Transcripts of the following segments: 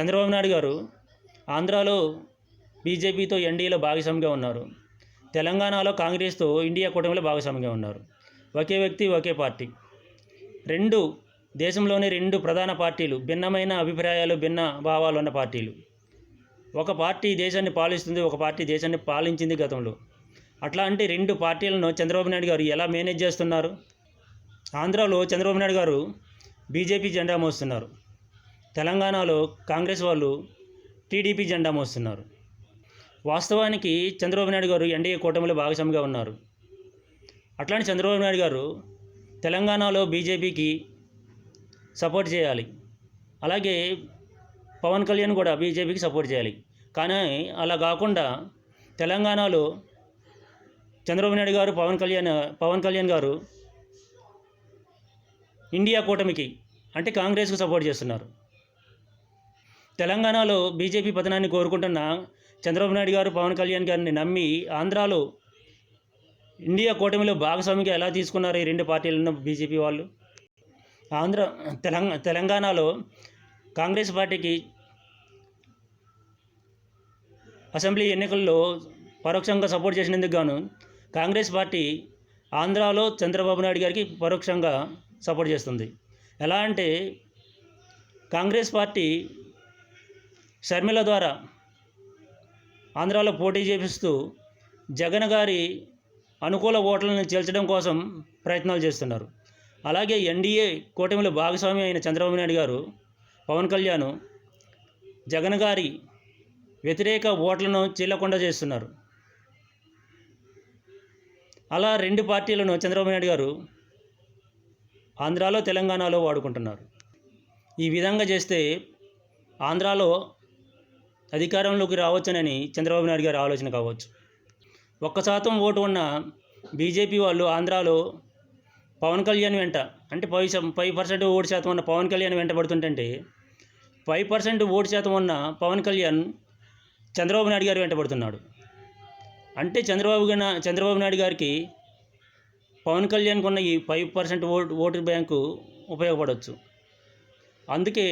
చంద్రబాబు నాయుడు గారు ఆంధ్రాలో బీజేపీతో ఎన్డీఏలో భాగస్వామిగా ఉన్నారు. తెలంగాణలో కాంగ్రెస్తో ఇండియా కూటమిలో భాగస్వామిగా ఉన్నారు. ఒకే వ్యక్తి ఒకే పార్టీ. రెండు దేశంలోని రెండు ప్రధాన పార్టీలు భిన్నమైన అభిప్రాయాలు భిన్న భావాలు ఉన్న పార్టీలు. ఒక పార్టీ దేశాన్ని పాలిస్తుంది ఒక పార్టీ దేశాన్ని పాలించింది గతంలో. అట్లాంటి రెండు పార్టీలను చంద్రబాబు నాయుడు గారు ఎలా మేనేజ్ చేస్తున్నారు? ఆంధ్రాలో చంద్రబాబు నాయుడు గారు బీజేపీ జెండా మోస్తున్నారు. తెలంగాణలో కాంగ్రెస్ వాళ్ళు టీడీపీ జెండా మోస్తున్నారు. వాస్తవానికి చంద్రబాబు నాయుడు గారు ఎన్డీఏ కూటమిలో భాగస్వామిగా ఉన్నారు. అట్లాంటి చంద్రబాబు నాయుడు గారు తెలంగాణలో బీజేపీకి సపోర్ట్ చేయాలి. అలాగే పవన్ కళ్యాణ్ కూడా బీజేపీకి సపోర్ట్ చేయాలి. కానీ అలా కాకుండా తెలంగాణలో చంద్రబాబు నాయుడు గారు పవన్ కళ్యాణ్ పవన్ కళ్యాణ్ గారు ఇండియా కూటమికి అంటే కాంగ్రెస్కు సపోర్ట్ చేస్తున్నారు. తెలంగాణలో బీజేపీ పతనాన్ని కోరుకుంటున్న చంద్రబాబు నాయుడు గారు పవన్ కళ్యాణ్ గారిని నమ్మి ఆంధ్రాలో ఇండియా కూటమిలో భాగస్వామిగా ఎలా తీసుకున్నారు ఈ రెండు పార్టీలను బీజేపీ వాళ్ళు? ఆంధ్ర తెలంగాణ తెలంగాణలో కాంగ్రెస్ పార్టీకి అసెంబ్లీ ఎన్నికల్లో పరోక్షంగా సపోర్ట్ చేసినందుకు గాను కాంగ్రెస్ పార్టీ ఆంధ్రాలో చంద్రబాబు నాయుడు గారికి పరోక్షంగా సపోర్ట్ చేస్తుంది. ఎలా అంటే కాంగ్రెస్ పార్టీ షర్మిల ద్వారా ఆంధ్రాలో పోటీ చేపిస్తూ జగన్ గారి అనుకూల ఓట్లను చేల్చడం కోసం ప్రయత్నాలు చేస్తున్నారు. అలాగే ఎన్డీఏ కూటమిలో భాగస్వామి అయిన చంద్రబాబు నాయుడు గారు పవన్ కళ్యాణ్ జగన్ గారి వ్యతిరేక ఓట్లను చీలకుండా చేస్తున్నారు. అలా రెండు పార్టీలను చంద్రబాబు నాయుడు గారు ఆంధ్రాలో తెలంగాణలో వాడుకుంటున్నారు. ఈ విధంగా చేస్తే ఆంధ్రాలో అధికారంలోకి రావచ్చునని చంద్రబాబు నాయుడు గారి ఆలోచన కావచ్చు. ఒక్క శాతం ఓటు ఉన్న బీజేపీ వాళ్ళు ఆంధ్రాలో పవన్ కళ్యాణ్ వెంట అంటే పై ఫైవ్ పర్సెంట్ ఓటు శాతం ఉన్న పవన్ కళ్యాణ్ వెంట పడుతుంటే ఫైవ్ పర్సెంట్ ఓటు శాతం ఉన్న పవన్ కళ్యాణ్ చంద్రబాబు నాయుడు గారు వెంటబడుతున్నాడు అంటే చంద్రబాబు చంద్రబాబు నాయుడు గారికి పవన్ కళ్యాణ్కి ఉన్న ఈ five percent vote vote bank ఉపయోగపడవచ్చు అందుకే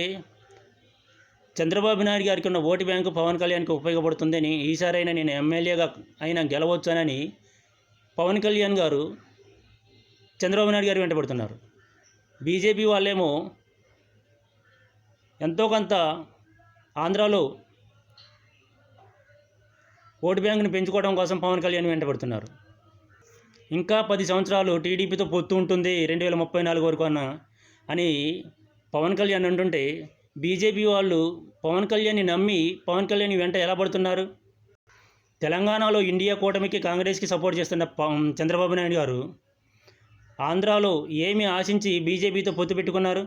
చంద్రబాబు నాయుడు గారికి ఉన్న ఓటు బ్యాంకు పవన్ కళ్యాణ్కి ఉపయోగపడుతుందని ఈసారైనా నేను ఎమ్మెల్యేగా అయినా గెలవచ్చానని పవన్ కళ్యాణ్ గారు చంద్రబాబు నాయుడు గారు వెంటబడుతున్నారు బీజేపీ వాళ్ళేమో ఎంతో కొంత ఆంధ్రాలో ఓటు బ్యాంకును పెంచుకోవడం కోసం పవన్ కళ్యాణ్ వెంటబడుతున్నారు ఇంకా పది సంవత్సరాలు టీడీపీతో పొత్తు ఉంటుంది రెండు వేల ముప్పై నాలుగు వరకు అన్న అని పవన్ కళ్యాణ్ అంటుంటే బీజేపీ వాళ్ళు పవన్ కళ్యాణ్ని నమ్మి పవన్ కళ్యాణ్ వెంట ఎలా పడుతున్నారు? తెలంగాణలో ఇండియా కూటమికి కాంగ్రెస్కి సపోర్ట్ చేస్తున్న చంద్రబాబు నాయుడు గారు ఆంధ్రాలో ఏమి ఆశించి బీజేపీతో పొత్తు పెట్టుకున్నారు?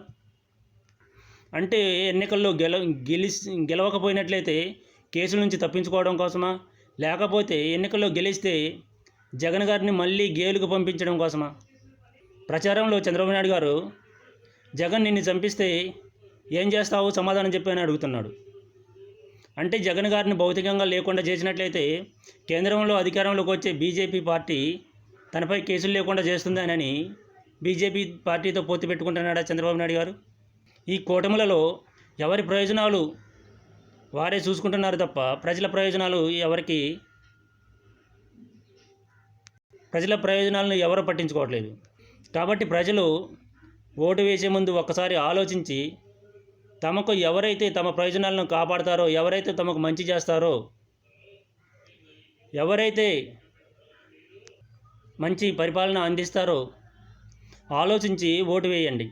అంటే ఎన్నికల్లో గెల గెలిచి గెలవకపోయినట్లయితే కేసుల నుంచి తప్పించుకోవడం కోసమా? లేకపోతే ఎన్నికల్లో గెలిస్తే జగన్ గారిని మళ్ళీ గేలుకు పంపించడం కోసమా? ప్రచారంలో చంద్రబాబు నాయుడు గారు జగన్ నిన్ను చంపిస్తే ఏం చేస్తావు? సమాధానం చెప్పి అని అడుగుతున్నాడు. అంటే జగన్ గారిని భౌతికంగా లేకుండా చేసినట్లయితే కేంద్రంలో అధికారంలోకి వచ్చే బీజేపీ పార్టీ తనపై కేసులు లేకుండా చేస్తుందనని బీజేపీ పార్టీతో పొత్తు పెట్టుకుంటున్నాడా చంద్రబాబు నాయుడు గారు? ఈ కూటములలో ఎవరి ప్రయోజనాలు వారే చూసుకుంటున్నారు తప్ప ప్రజల ప్రయోజనాలు ఎవరికి ప్రజల ప్రయోజనాలను ఎవరు పట్టించుకోవట్లేదు. కాబట్టి ప్రజలు ఓటు వేసే ముందు ఒక్కసారి ఆలోచించి తమకు ఎవరైతే తమ ప్రయోజనాలను కాపాడతారో ఎవరైతే తమకు మంచి చేస్తారో ఎవరైతే మంచి పరిపాలన అందిస్తారో ఆలోచించి ఓటు వేయండి.